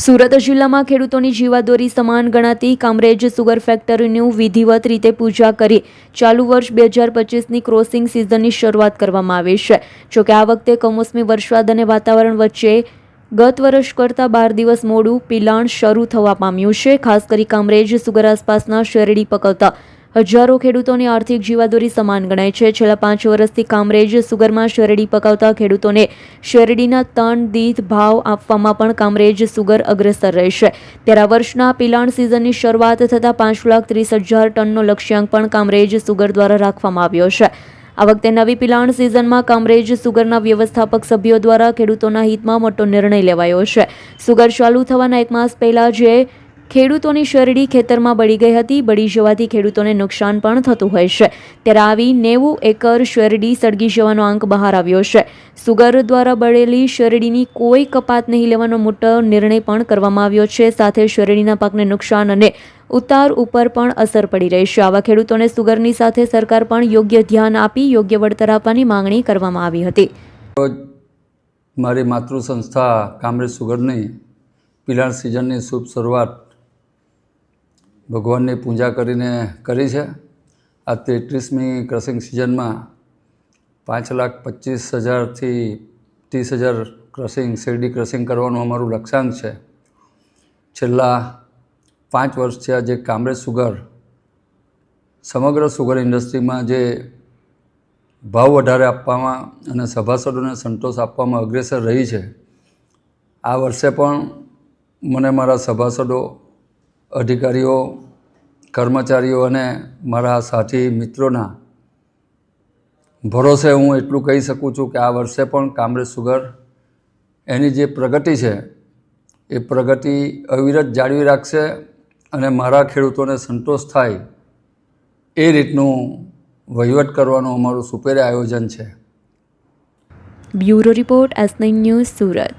સુરત જિલ્લામાં ખેડૂતોની જીવાદોરી સમાન ગણાતી કામરેજ સુગર ફેક્ટરીનું વિધિવત રીતે પૂજા કરી ચાલુ વર્ષ બે હજાર પચીસની ક્રોસિંગ સિઝનની શરૂઆત કરવામાં આવી છે. જોકે આ વખતે કમોસમી વરસાદ અને વાતાવરણ વચ્ચે ગત વર્ષ કરતાં બાર દિવસ મોડું પિલાણ શરૂ થવા પામ્યું છે. ખાસ કરી કામરેજ સુગર આસપાસના શેરડી પકવતા હજારો ખેડૂતોની આર્થિક જીવાદોરી સમાન ગણાય છે. છેલ્લા પાંચ વર્ષથી કામરેજ સુગરમાં શેરડી પકાવતા ખેડૂતોને શેરડીના તણ દીઠ ભાવ આપવામાં પણ કામરેજ સુગર અગ્રેસર રહેશે ત્યારે વર્ષના પિલાણ સિઝનની શરૂઆત થતાં પાંચ લાખ ત્રીસ હજાર ટનનો લક્ષ્યાંક પણ કામરેજ સુગર દ્વારા રાખવામાં આવ્યો છે. આ વખતે નવી પિલાણ સિઝનમાં કામરેજ સુગરના વ્યવસ્થાપક સભ્યો દ્વારા ખેડૂતોના હિતમાં મોટો નિર્ણય લેવાયો છે. સુગર ચાલુ થવાના એક માસ પહેલા જે ખેડૂતોની શેરડી ખેતરમાં બળી ગઈ હતી. બળી જવાથી ખેડૂતોને નુકસાન પણ થતું હોય છે. ત્યારે આવી નેવું એકર શેરડી સળગી જવાનો આંક બહાર આવ્યો છે. સુગર દ્વારા બળેલી શેરડીની કોઈ કપાત નહીં લેવાનો મોટો નિર્ણય પણ કરવામાં આવ્યો છે. સાથે શેરડીના પાકને નુકસાન અને ઉતાર ઉપર પણ અસર પડી રહી છે. આવા ખેડૂતોને સુગરની સાથે સરકાર પણ યોગ્ય ધ્યાન આપી, યોગ્ય વળતર આપવાની માંગણી કરવામાં આવી હતી. મારી માતૃ સંસ્થા કામરેજ સુગરની પિલાણ સિઝનની શુભ શરૂઆત ભગવાનની પૂજા કરીને કરી છે. આ તેત્રીસમી ક્રસિંગ સિઝનમાં પાંચ લાખ પચીસ હજારથી ત્રીસ હજાર ક્રસિંગ, શેરડી ક્રસિંગ કરવાનું અમારું લક્ષ્યાંક છે. છેલ્લા પાંચ વર્ષથી આ જે કામરેજ સુગર, સમગ્ર સુગર ઇન્ડસ્ટ્રીમાં જે ભાવ વધારે આપવામાં અને સભાસદોને સંતોષ આપવામાં અગ્રેસર રહી છે. આ વર્ષે પણ મને મારા સભાસદો અધિકારીઓ, કર્મચારીઓ અને મારા સાથી મિત્રોના ભરોસે હું એટલું કહી શકું છું કે આ વર્ષે પણ કામરેજ સુગર એની જે પ્રગતિ છે, એ પ્રગતિ અવિરત જાળવી રાખશે અને મારા ખેડૂતોને સંતોષ થાય એ રીતનું વહીવટ કરવાનું અમારું સુપેરે આયોજન છે. Bureau report S news Surat.